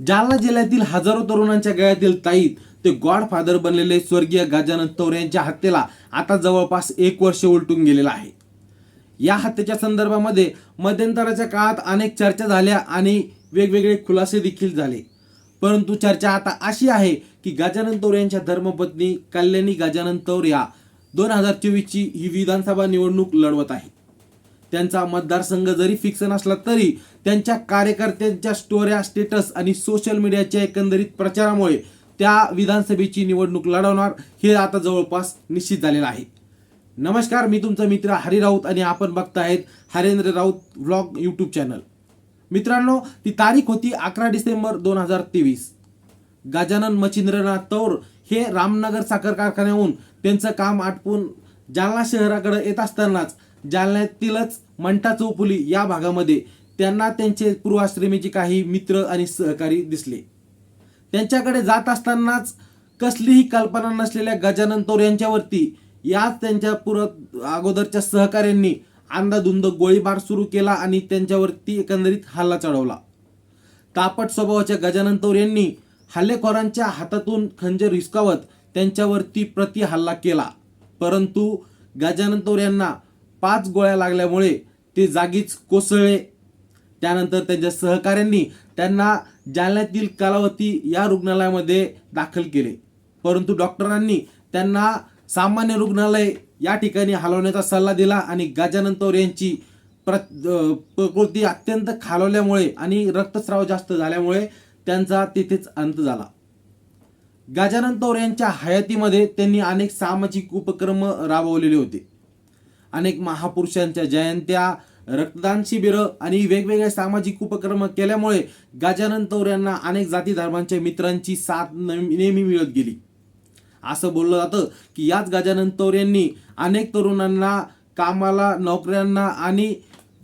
जालना जिल्ह्यातील हजारो तरुणांच्या गळ्यातील ताईत ते गॉड फादर बनलेले स्वर्गीय गजानन तौर यांच्या हत्येला आता जवळपास एक वर्ष उलटून गेलेलं आहे. या हत्येच्या संदर्भामध्ये मध्यंतराच्या काळात अनेक चर्चा झाल्या आणि वेगवेगळे खुलासे देखील झाले. परंतु चर्चा आता अशी आहे की गजानन तौर यांच्या धर्मपत्नी कल्याणी गजानन तौर या दोन हजार चोवीसची ही विधानसभा निवडणूक लढवत आहे त्यांचा मतदारसंघ जरी फिक्स नसला तरी त्यांच्या कार्यकर्त्यांच्या स्टोऱ्या स्टेटस आणि सोशल मीडियाच्या एकंदरीत प्रचारामुळे त्या विधानसभेची निवडणूक लढवणार हे आता जवळपास निश्चित झालेलं आहे. नमस्कार मी तुमचा मित्र हरी राऊत आणि आपण बघतायत Harendra Raut vlog YouTube channel मित्रांनो ती तारीख होती अकरा डिसेंबर दोन हजार तेवीस. गजानन मच्छिंद्रनाथ तौर हे रामनगर साखर कारखान्याहून त्यांचं काम आटपून जालना शहराकडे येत असतानाच जालन्यातीलच मंठा चौफुली या भागामध्ये त्यांना त्यांचे पूर्वाश्रमीचे काही मित्र आणि सहकारी दिसले. त्यांच्याकडे जात असतानाच कसलीही कल्पना नसलेल्या गजानन तोर यांच्यावरती याच त्यांच्या पुर अगोदरच्या सहकाऱ्यांनी अंधाधुंद गोळीबार सुरू केला आणि त्यांच्यावरती एकंदरीत हल्ला चढवला. तापट स्वभावाच्या गजानन तौर यांनी हल्लेखोरांच्या हातातून खंजर हिसकावत त्यांच्यावरती प्रति हल्ला केला. परंतु गजानन तौर यांना पाच गोळ्या लागल्यामुळे ते जागीच कोसळले. त्यानंतर त्यांच्या सहकाऱ्यांनी त्यांना जालन्यातील कलावती या रुग्णालयामध्ये दाखल केले. परंतु डॉक्टरांनी त्यांना सामान्य रुग्णालय या ठिकाणी हलवण्याचा सल्ला दिला आणि गजानन तौर यांची प्र प्रकृती अत्यंत खालवल्यामुळे आणि रक्तस्राव जास्त झाल्यामुळे त्यांचा तिथेच अंत झाला. गजानन तौर यांच्या हयातीमध्ये त्यांनी अनेक सामाजिक उपक्रम राबवलेले होते. अनेक महापुरुषांच्या जयंत्या रक्तदान शिबिरं आणि वेगवेगळे सामाजिक उपक्रम केल्यामुळे गजानन तौर यांना अनेक जाती धर्मांच्या मित्रांची साथ नेहमी नेहमी मिळत गेली. असं बोललं जातं की याच गजानन तौर यांनी अनेक तरुणांना कामाला नोकऱ्यांना आणि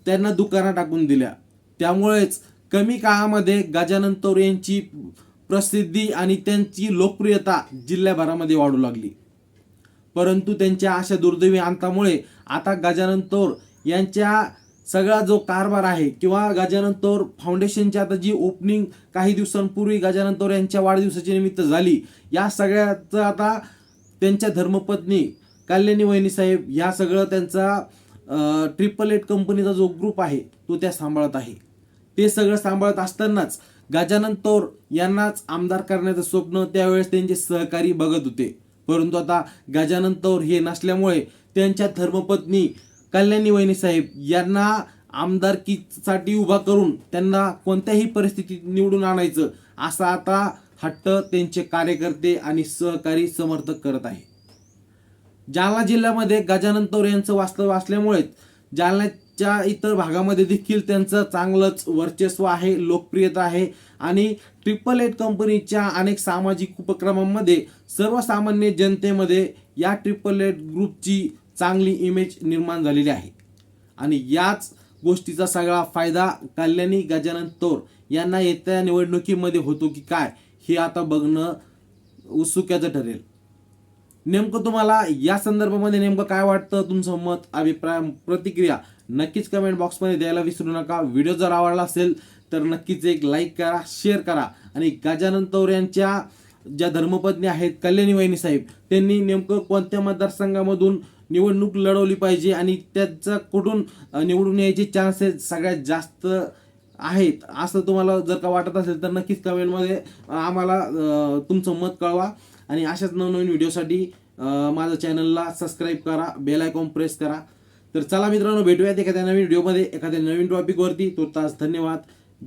त्यांना दुकाना टाकून दिल्या. त्यामुळेच कमी काळामध्ये गजानन तौर यांची प्रसिद्धी आणि त्यांची लोकप्रियता जिल्ह्याभरामध्ये वाढू लागली. परंतु त्यांच्या अशा दुर्दैवी अंतामुळे आता गजानन तौर यांच्या सगळा जो कारभार आहे किंवा गजानन तौर फाउंडेशनची आता जी ओपनिंग काही दिवसांपूर्वी गजानन तौर यांच्या वाढदिवसाच्या निमित्त झाली या सगळ्याचं आता त्यांच्या धर्मपत्नी कल्याणी वहिनी साहेब ह्या सगळं त्यांचा ट्रिपल एट कंपनीचा जो ग्रुप आहे तो त्या सांभाळत आहे. ते सगळं सांभाळत असतानाच गजानन तौर यांनाच आमदार करण्याचं स्वप्न त्यावेळेस त्यांचे सहकारी बघत होते. परंतु आता गजानन तौर हे नसल्यामुळे त्यांच्या धर्मपत्नी कल्याणी वहिनी साहेब यांना आमदारकीसाठी उभा करून त्यांना कोणत्याही परिस्थितीत निवडून आणायचं असा आता हट्ट त्यांचे कार्यकर्ते आणि सहकारी समर्थक करत आहे. जालना जिल्ह्यामध्ये गजानन तौर यांचं वास्तव असल्यामुळेच च्या इतर भागामध्ये देखील त्यांचं चांगलंच वर्चस्व आहे लोकप्रियता आहे. आणि ट्रिपल एट कंपनीच्या अनेक सामाजिक उपक्रमांमध्ये सर्वसामान्य जनतेमध्ये या ट्रिपल एट ग्रुपची चांगली इमेज निर्माण झालेली आहे. आणि याच गोष्टीचा सगळा फायदा कल्याणी गजानन तोर यांना येत्या निवडणुकीमध्ये होतो की काय हे आता बघणं उत्सुक्याचं ठरेल. नेमकं तुम्हाला या संदर्भामध्ये नेमकं काय वाटतं? तुमचं मत अभिप्राय प्रतिक्रिया नक्कीच कमेंट बॉक्समध्ये द्यायला विसरू नका. व्हिडिओ जर आवडला असेल तर नक्कीच एक लाईक करा शेअर करा. आणि गजानन तौर यांच्या ज्या धर्मपत्नी आहेत कल्याणी वहिनी साहेब त्यांनी नेमकं कोणत्या मतदारसंघामधून निवडणूक लढवली पाहिजे आणि त्याचा कुठून निवडून यायचे चान्सेस सगळ्यात जास्त आहेत असं तुम्हाला जर का वाटत असेल तर नक्कीच कमेंटमध्ये आम्हाला तुमचं मत कळवा. आणि अशाच नवनवीन व्हिडिओसाठी माझ्या चॅनलला सबस्क्राईब करा बेल आयकॉन प्रेस करा. तर चला मित्रांनो भेटूयात एखाद्या नवीन व्हिडिओमध्ये एखाद्या नवीन टॉपिकवरती तुर्तास धन्यवाद.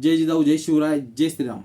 जय जिजाऊ जय शिवराय जय श्रीराम.